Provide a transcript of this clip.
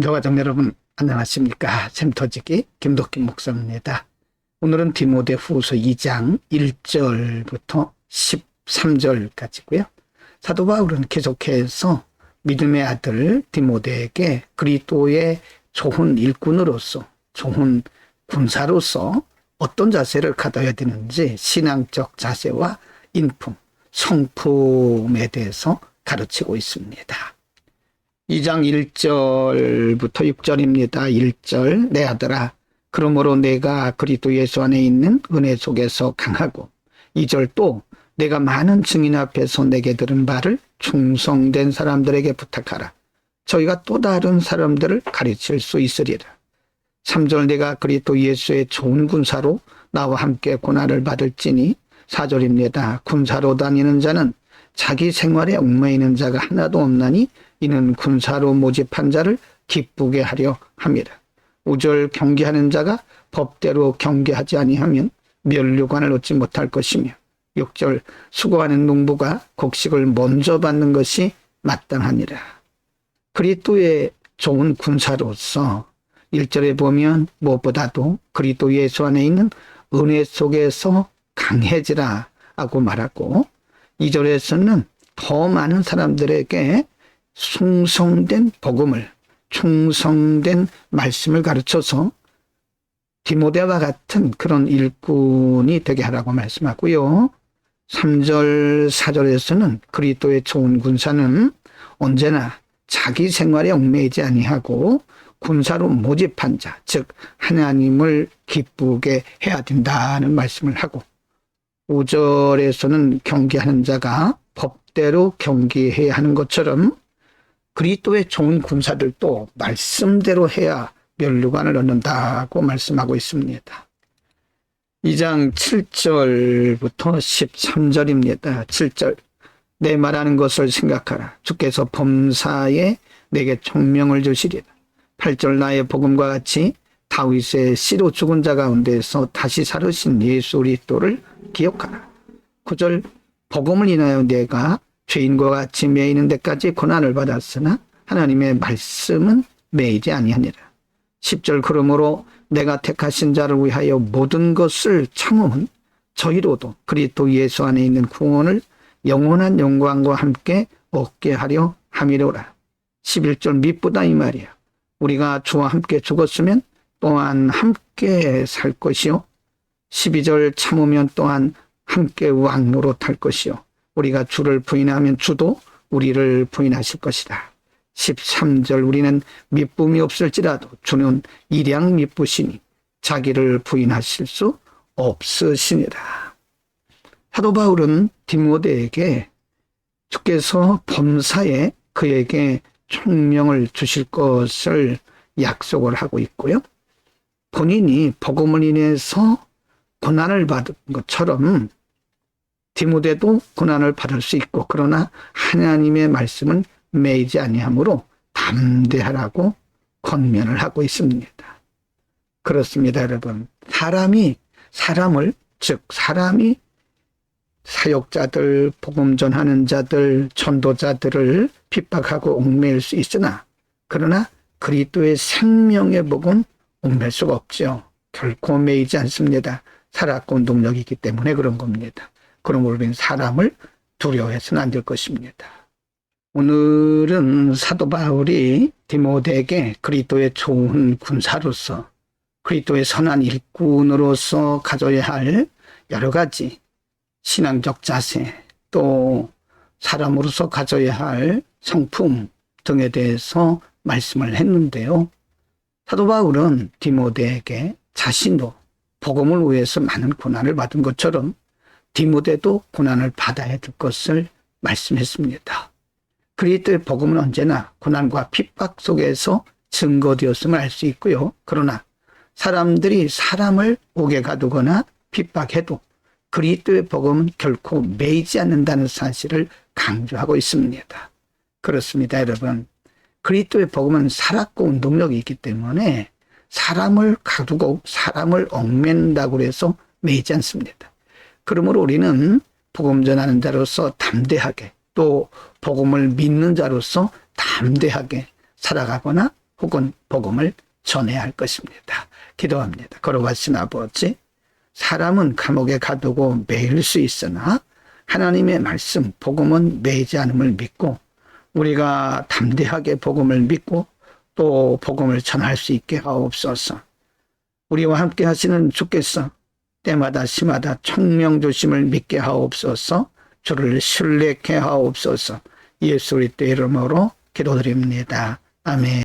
교가정 여러분 안녕하십니까 잼터지기 김덕kim 목사입니다. 오늘은 디모데 후서 2장 1절부터 13절까지고요. 사도 바울은 계속해서 믿음의 아들 디모데에게 그리스도의 좋은 일꾼으로서 좋은 군사로서 어떤 자세를 가져야 되는지 신앙적 자세와 인품, 성품에 대해서 가르치고 있습니다. 2장 1절부터 6절입니다. 1절 내 아들아 그러므로 내가 그리스도 예수 안에 있는 은혜 속에서 강하고 2절 또 내가 많은 증인 앞에서 내게 들은 바를 충성된 사람들에게 부탁하라. 저희가 또 다른 사람들을 가르칠 수 있으리라. 3절 내가 그리스도 예수의 좋은 군사로 나와 함께 고난을 받을지니 4절입니다. 군사로 다니는 자는 자기 생활에 얽매이는 자가 하나도 없나니 이는 군사로 모집한 자를 기쁘게 하려 함이라. 5절 경계하는 자가 법대로 경계하지 아니하면 면류관을 얻지 못할 것이며 6절 수고하는 농부가 곡식을 먼저 받는 것이 마땅하니라. 그리스도의 좋은 군사로서 1절에 보면 무엇보다도 그리스도 예수 안에 있는 은혜 속에서 강해지라 하고 말하고 2절에서는 더 많은 사람들에게 충성된 복음을 충성된 말씀을 가르쳐서 디모데와 같은 그런 일꾼이 되게 하라고 말씀하고요. 3절, 4절에서는 그리스도의 좋은 군사는 언제나 자기 생활에 얽매이지 아니하고 군사로 모집한 자, 즉 하나님을 기쁘게 해야 된다는 말씀을 하고 5절에서는 경계하는 자가 법대로 경계해야 하는 것처럼 그리스도의 좋은 군사들도 말씀대로 해야 멸류관을 얻는다고 말씀하고 있습니다. 2장 7절부터 13절입니다. 7절 내 말하는 것을 생각하라. 주께서 범사에 내게 총명을 주시리라. 8절 나의 복음과 같이 다윗의 씨로 죽은 자 가운데서 다시 살으신 예수 그리스도를 기억하라. 9절 복음을 인하여 내가 죄인과 같이 매이는 데까지 고난을 받았으나 하나님의 말씀은 매이지 아니하니라. 10절 그러므로 내가 택하신 자를 위하여 모든 것을 참음은 저희로도 그리스도 예수 안에 있는 구원을 영원한 영광과 함께 얻게 하려 함이로라. 11절 미쁘다 이 말이야. 우리가 주와 함께 죽었으면 또한 함께 살 것이요. 12절 참으면 또한 함께 왕노로 탈 것이요. 우리가 주를 부인하면 주도 우리를 부인하실 것이다. 13절 우리는 미쁨이 없을지라도 주는 일양 미쁘시니 자기를 부인하실 수 없으시니라. 사도 바울은 디모데에게 주께서 범사에 그에게 총명을 주실 것을 약속을 하고 있고요. 본인이 복음을 인해서 고난을 받은 것처럼 디모데도 고난을 받을 수 있고 그러나 하나님의 말씀은 매이지 아니하므로 담대하라고 권면을 하고 있습니다. 그렇습니다, 여러분. 사람이 사람을 즉 사람이 사역자들, 복음 전하는 자들, 전도자들을 핍박하고 옥매일 수 있으나 그러나 그리스도의 생명의 복은 옥매일 수가 없죠. 결코 매이지 않습니다. 살아온 동력이기 때문에 그런 겁니다. 그러므로 우리는 사람을 두려워해서는 안 될 것입니다. 오늘은 사도 바울이 디모데에게 그리스도의 좋은 군사로서 그리스도의 선한 일꾼으로서 가져야 할 여러 가지 신앙적 자세 또 사람으로서 가져야 할 성품 등에 대해서 말씀을 했는데요. 사도 바울은 디모데에게 자신도 복음을 위해서 많은 고난을 받은 것처럼 디모데도 고난을 받아야 될 것을 말씀했습니다. 그리스도의 복음은 언제나 고난과 핍박 속에서 증거되었음을 알 수 있고요. 그러나 사람들이 사람을 옥에 가두거나 핍박해도 그리스도의 복음은 결코 매이지 않는다는 사실을 강조하고 있습니다. 그렇습니다, 여러분. 그리스도의 복음은 살았고 운동력이 있기 때문에 사람을 가두고 사람을 얽맨다고 해서 매이지 않습니다. 그러므로 우리는 복음 전하는 자로서 담대하게 또 복음을 믿는 자로서 담대하게 살아가거나 혹은 복음을 전해야 할 것입니다. 기도합니다. 걸어가신 아버지, 사람은 감옥에 가두고 매일 수 있으나 하나님의 말씀, 복음은 매이지 않음을 믿고 우리가 담대하게 복음을 믿고 또 복음을 전할 수 있게 하옵소서. 우리와 함께 하시는 주께서 때마다 시마다 청명조심을 믿게 하옵소서. 주를 신뢰케 하옵소서. 예수 그리스도의 이름으로 기도드립니다. 아멘.